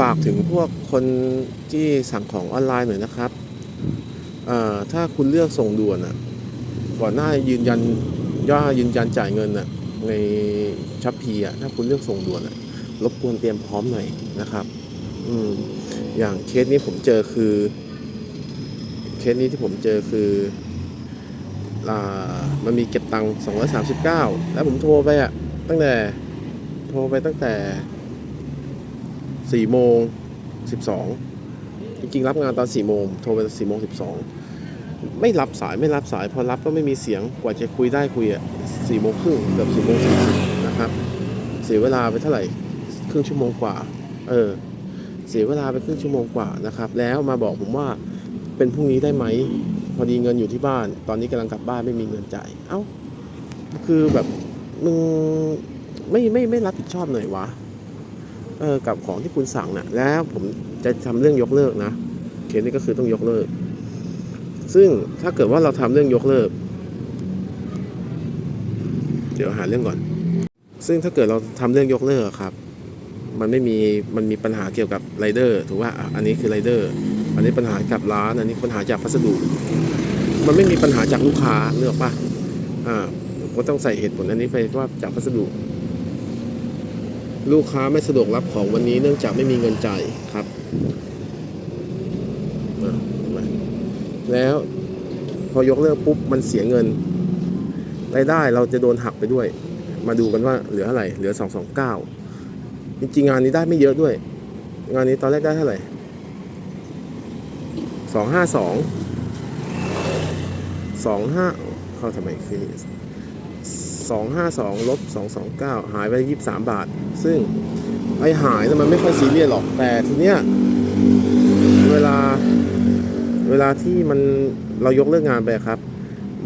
ฝากถึงพวกคนที่สั่งของออนไลน์หน่อยนะครับถ้าคุณเลือกส่งด่วนอะก่อนหน้ายืนยันย่อยืนยันจ่ายเงินอะในชัพพีอะถ้าคุณเลือกส่งด่วนอะรบกวนเตรียมพร้อมหน่อยนะครับ อืมอย่างเคสนี้ผมเจอคือ เคสนี้ที่ผมเจอคืออ่ามันมีเก็บตังค์239แล้วผมโทรไปอะตั้งแต่โทรไปตั้งแต่ 4โมง12จริงๆ รับงานตอน4โมงโทรไปตอน4โมง12ไม่รับสายไม่รับสาย พอรับก็ไม่มีเสียงกว่าจะคุยได้คุยอะ4โมงครึ่งเกือบ4โมง40นะครับเสียเวลาไปเท่าไหร่ครึ่งชั่วโมงกว่า เออ เสียเวลาไปครึ่งชั่วโมงกว่านะครับ แล้วมาบอกผมว่าเป็นพรุ่งนี้ได้ไหมพอดีเงินอยู่ที่บ้าน ตอนนี้กำลังกลับบ้านไม่มีเงินจ่ายเอ้า คือแบบมึงไม่ไม่ไม่รับผิดชอบหน่อยวะ เออกับของที่คุณสั่งนะ่ะ แล้วผมจะทำเรื่องยกเลิกนะเคสนี้ก็คือต้องยกเลิก ซึ่งถ้าเกิดว่าเราทำเรื่องยกเลิก เดี๋ยวหาเรื่องก่อน ซึ่งถ้าเกิดเราทำเรื่องยกเลิกครับ มันไม่มีมันมีปัญหาเกี่ยวกับไรเดอร์ถูกว่าอันนี้คือไรเดอร์อันนี้ปัญหากับร้านอันนี้ปัญหาจากพัสดุมันไม่มีปัญหาจากลูกค้าเนื้อกปะอ่าผมก็ต้องใส่เหตุผลอันนี้ไปว่าจากพัสดุ ลูกค้าไม่สะดวกรับของวันนี้เนื่องจากไม่มีเงินจ่ายครับ แล้วพอยกเลิกปุ๊บมันเสียเงินรายได้เราจะโดนหักไปด้วย มาดูกันว่าเหลือเท่าไรเหลือสองสองเก้าจริงๆงานนี้ได้ไม่เยอะด้วย งานนี้ตอนแรกได้เท่าไหร่สองห้าสองสองห้าเข้าทำไมคือ สองห้าสองลบสองสองเก้าหายไปยี่สิบามบาท ซึ่งไอหายนะมันไม่ค่อยซีเรียสหรอก แต่ทีเนี้ยเวลาเวลาที่มันเรายกเลิกงานไปครับ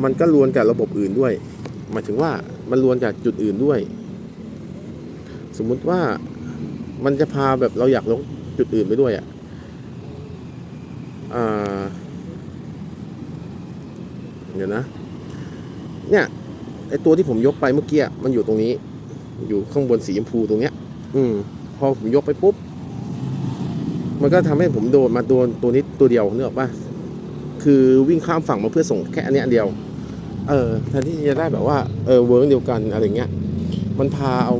มันก็รวนกับระบบอื่นด้วย หมายถึงว่ามันรวนจากจุดอื่นด้วย สมมุติว่ามันจะพาแบบเราอยากลงจุดอื่นไปด้วยอะอ่าเดี๋ยวนะ เนี่ย ไอตัวที่ผมยกไปเมื่อกี้อะมันอยู่ตรงนี้ อยู่ข้างบนสีชมพูตรงเนี้ย อืม พอผมยกไปปุ๊บ มันก็ทำให้ผมโดนมาโดนตัวนี้ตัวเดียวเนกออกปะคือวิ่งข้ามฝั่งมาเพื่อส่งแค่อันเนี้ยอันเดียว เออแทนที่จะได้แบบว่าเออเวิร์กเดียวกันอะไรเงี้ย มันพาเอา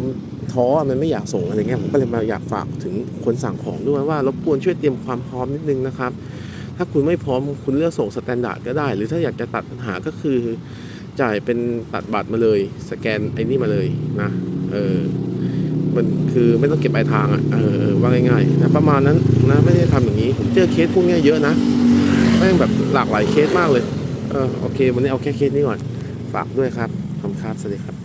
ท้ออะมันไม่อยากส่งอะไรเงี้ยผมก็เลยมาอยากฝากถึงคนสั่งของด้วยว่ารบกวนช่วยเตรียมความพร้อมนิดนึงนะครับ ถ้าคุณไม่พร้อมคุณเลือกส่งสแตนดาร์ดก็ได้ หรือถ้าอยากจะตัดปัญหาก็คือ จ่ายเป็นตัดบัตรมาเลย สแกนไอ้นี่มาเลยนะเออมันคือไม่ต้องเก็บปลายทางอะเออว่าง่ายๆนะประมาณนั้นนะไม่ได้ทำอย่างนี้ ผมเจอเคสพวกนี้เยอะนะแม่งแบบหลากหลายเคสมากเลยเออโอเค วันนี้เอาแค่เคสนี้ก่อนฝากด้วยครับขอบคุณครับสวัสดีครับ